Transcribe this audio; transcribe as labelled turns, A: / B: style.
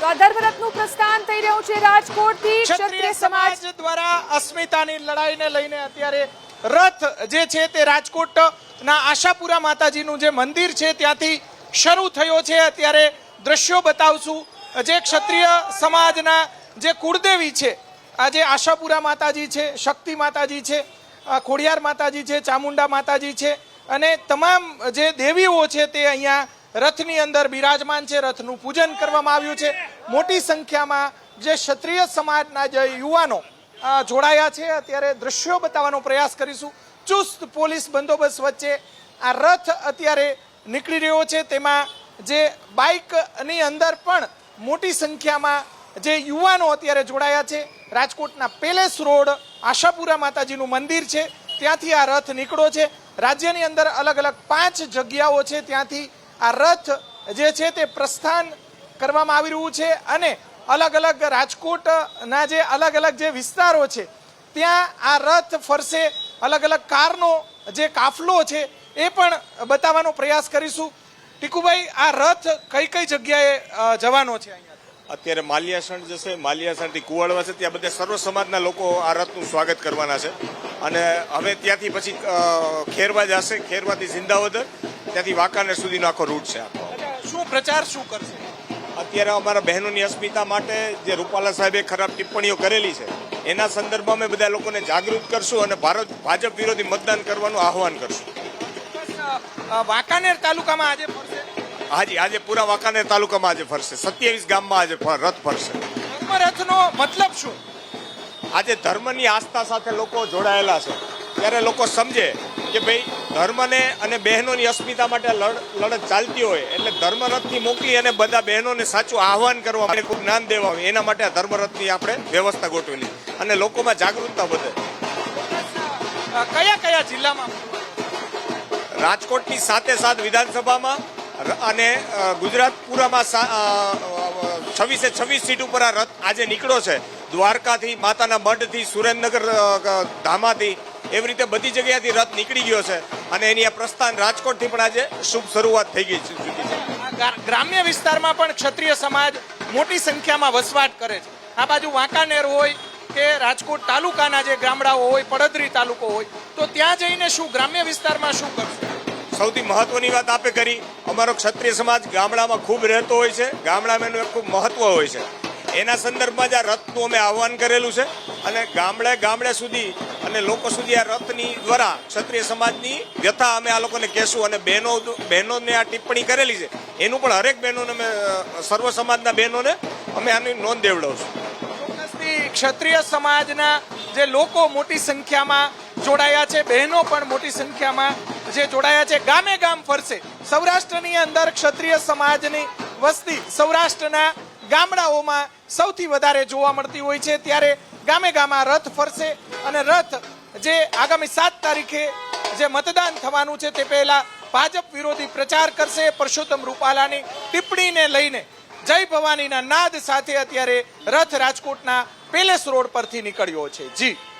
A: તો ધર્મરથનું પ્રસ્થાન થઈ રહ્યું છે રાજકોટથી.
B: ક્ષત્રિય સમાજ દ્વારા અસ્મિતાની લડાઈને લઈને અત્યારે રથ જે છે તે રાજકોટના આશાપુરા માતાજીનું જે મંદિર છે ત્યાંથી શરૂ થયો છે. અત્યારે દ્રશ્યો બતાવશું. જે ક્ષત્રિય સમાજના જે કુળદેવી છે આજે આશાપુરા માતાજી છે શક્તિ માતાજી છે આ ખોડિયાર માતાજી છે ચામુંડા માતાજી છે અને તમામ જે દેવીઓ છે તે અહીંયા રથની અંદર બિરાજમાન છે, રથનું પૂજન કરવામાં આવ્યું છે. મોટી સંખ્યામાં જે ક્ષત્રિય સમાજના જે યુવાનો જોડાયા છે, અત્યારે દ્રશ્યો બતાવવાનો પ્રયાસ કરીશું. ચુસ્ત પોલીસ બંદોબસ્ત વચ્ચે આ રથ અત્યારે નીકળી રહ્યો છે. તેમાં જે બાઇકની અંદર પણ મોટી સંખ્યામાં જે યુવાનો અત્યારે જોડાયા છે. રાજકોટના પેલેસ રોડ, આશાપુરા માતાજીનું મંદિર છે. ત્યાંથી આ રથ નીકળ્યો છે. રાજ્યની અંદર અલગ અલગ પાંચ જગ્યાઓ છે. ત્યાંથી આ રથ જે છે તે પ્રસ્થાન કરવામાં આવી રહ્યું છે અને અલગ અલગ રાજકોટના જે અલગ અલગ જે વિસ્તારો છે, ત્યાં આ રથ ફરશે. અલગ અલગ કારનો જે કાફલો છે એ પણ બતાવવાનો પ્રયાસ કરીશું. ટીકુભાઈ, આ રથ કઈ કઈ જગ્યાએ જવાનો છે
C: અત્યારે માલિયાસણ જશે માલિયાસણથી કુવાડવા છે, ત્યાં બધા સર્વ સમાજના લોકો આ રથનું સ્વાગત કરવાના છે. અને હવે ત્યાંથી પછી ખેરવા જશે. ખેરવાથી સિંધાવદર ત્યાંથી વાંકાનેર સુધીનો આખો રૂટ છે આખો.
B: શું પ્રચાર શું કરશે?
C: અત્યારે અમારા બહેનોની અસ્મિતા માટે જે રૂપાલા સાહેબે ખરાબ ટિપ્પણીઓ કરેલી છે એના સંદર્ભમાં અમે બધા લોકોને જાગૃત કરશું અને ભારત ભાજપ વિરોધી મતદાન કરવાનું આહવાન કરશું.
B: વાંકાનેર તાલુકામાં આજે ફરશે?
C: હાજી આજે પૂરા વાંકાનેર તાલુકામાં આજે ફરશે. સત્યાવીસ ગામમાં આજે રથ ફરશે.
B: ધર્મરથનો મતલબ શું?
C: આજે ધર્મની આસ્થા સાથે લોકો જોડાયેલા છે. ત્યારે લોકો સમજે કે ભાઈ ધર્મને અને બહેનોની અસ્મિતા માટે લડ- લડત ચાલતી હોય એટલે ધર્મરથથી મોકલી અને બધા બહેનોને સાચું આહવાન કરવા માટે કોઈ જ્ઞાન દેવા હોય એના માટે આ ધર્મરથની આપણે વ્યવસ્થા ગોઠવેલી. અને લોકોમાં જાગૃતતા વધે.
B: કયા કયા જિલ્લામાં?
C: રાજકોટની સાથે સાત વિધાનસભામાં અને ગુજરાત પૂરામાં છવ્વીસે છવ્વીસ સીટ ઉપર આ રથ આજે નીકળ્યો છે. દ્વારકાથી માતાના મઢથી સુરેન્દ્રનગર ધામાથી એવી રીતે બધી જગ્યાએથી રથ નીકળી ગયો છે અને એની આ પ્રસ્થાન રાજકોટથી પણ આજે શુભ શરૂઆત થઈ ગઈ છે
B: ગ્રામ્ય વિસ્તારમાં પણ ક્ષત્રિય સમાજ મોટી સંખ્યામાં વસવાટ કરે છે. આ બાજુ વાંકાનેર હોય કે રાજકોટ તાલુકાના જે ગામડાઓ હોય પડદરી તાલુકો હોય તો ત્યાં જઈને શું ગ્રામ્ય વિસ્તારમાં શું કરશે?
C: સૌથી મહત્વની વાત આપે કરી અમારો ક્ષત્રિય સમાજ ગામડામાં ખૂબ રહેતો હોય છે ગામડામાં એનું ખૂબ મહત્વ હોય છે. એના સંદર્ભમાં જ આ રથનું અમે આહવાન કરેલું છે અને ગામડે ગામડે સુધી અને લોકો સુધી આ રથની દ્વારા ક્ષત્રિય સમાજની વ્યથા અમે આ લોકોને કહેશું અને બહેનો બહેનોને આ ટિપ્પણી કરેલી છે. એનું પણ હરેક બહેનોને અમે સર્વ સમાજના બહેનોને અમે આની નોંધ દેવડાવશું.
B: ક્ષત્રિય સમાજના જે લોકો મોટી સંખ્યામાં જોડાયા છે, બહેનો પણ મોટી સંખ્યામાં જે જોડાયા છે, ગામે ગામ ફરશે. સૌરાષ્ટ્રની અંદર ક્ષત્રિય સમાજની વસ્તી સૌરાષ્ટ્રના ગામડાઓમાં સૌથી વધારે જોવા મળતી હોય છે. ત્યારે ગામે ગામમાં રથ ફરશે અને રથ જે આગામી સાત તારીખે જે મતદાન થવાનું છે તે પહેલા ભાજપ વિરોધી પ્રચાર કરશે. પરસોત્તમ રૂપાલાની ટિપ્પણીને લઈને જય ભવાનીના નાદ સાથે અત્યારે રથ રાજકોટના પેલેસ રોડ પરથી નીકળ્યો છે. જી.